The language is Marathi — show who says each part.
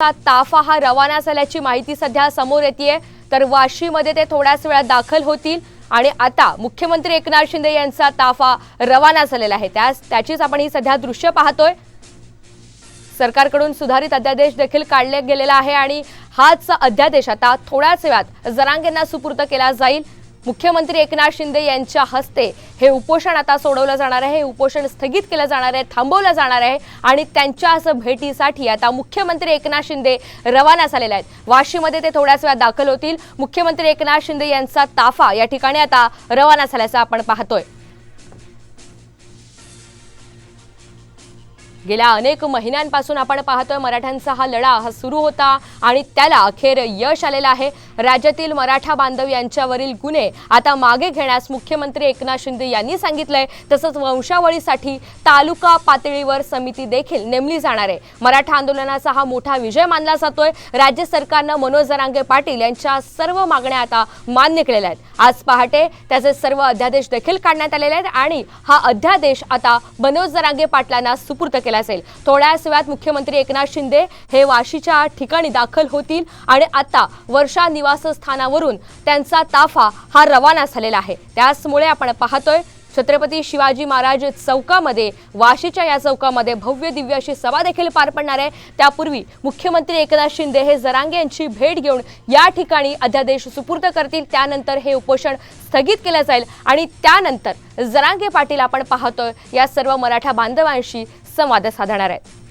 Speaker 1: ताफा हा रवाना झाल्याची माहिती सध्या समोर येते तर वाशीमध्ये ते थोड्याच वेळात दाखल होतील. आणि आता मुख्यमंत्री एकनाथ शिंदे यांचा ताफा रवाना झालेला आहे. त्यास त्याचीच आपण ही सध्या दृश्य पाहतोय. सरकारकडून सुधारित अध्यादेश देखील काढले गेलेला आहे आणि हाच अध्यादेश आता थोड्याच वेळात जरांगेंना सुपूर्द केला जाईल. मुख्यमंत्री एकनाथ शिंदे यांच्या हस्ते हे उपोषण आता सोडवलं जाणार आहे हे उपोषण स्थगित केलं जाणार आहे थांबवलं जाणार आहे आणि त्यांच्या असं भेटीसाठी आता मुख्यमंत्री एकनाथ शिंदे रवाना झालेले आहेत. वाशीमध्ये ते थोड्याच वेळात दाखल होतील. मुख्यमंत्री एकनाथ शिंदे यांचा ताफा या ठिकाणी आता रवाना झाल्याचं आपण पाहतोय. गेल्या अनेक महिन्यांपासून आपण पाहतोय मराठ्यांचा हा लढा हा सुरू होता आणि त्याला अखेर यश आलेलं आहे. राज्यातील मराठा बांधव यांच्यावरील गुन्हे आता मागे घेण्यास मुख्यमंत्री एकनाथ शिंदे यांनी सांगितलंय. तसंच वंशावळीसाठी तालुका पातळीवर समिती देखील नेमली जाणार आहे. मराठा आंदोलनाचा हा मोठा विजय मानला जातोय. राज्य सरकारनं मनोज जरांगे पाटील यांच्या सर्व मागण्या आता मान्य केलेल्या आहेत. आज पहाटे त्याचे सर्व अध्यादेश देखील काढण्यात आलेले आहेत आणि हा अध्यादेश आता मनोज जरांगे पाटलांना सुपूर्त केला असेल. थोड्याच वेळात मुख्यमंत्री एकनाथ शिंदे हे वाशीच्या ठिकाणी दाखल होतील आणि आता वर्षा निवासस्थानावरून त्यांचा ताफा हा रवाना झालेला आहे. त्याचमुळे आपण पाहतोय छत्रपती शिवाजी महाराज चौकामध्ये वाशीच्या या चौकामध्ये भव्य दिव्य अशी सभा देखील पार पडणार आहे. त्यापूर्वी मुख्यमंत्री एकनाथ शिंदे हे जरांगे यांची भेट घेऊन या ठिकाणी अध्यादेश सुपूर्द करतील. त्यानंतर हे उपोषण स्थगित केलं जाईल. आणि त्यानंतर जरांगे पाटील आपण पाहतोय या सर्व मराठा बांधवांशी संवाद साधणार आहेत.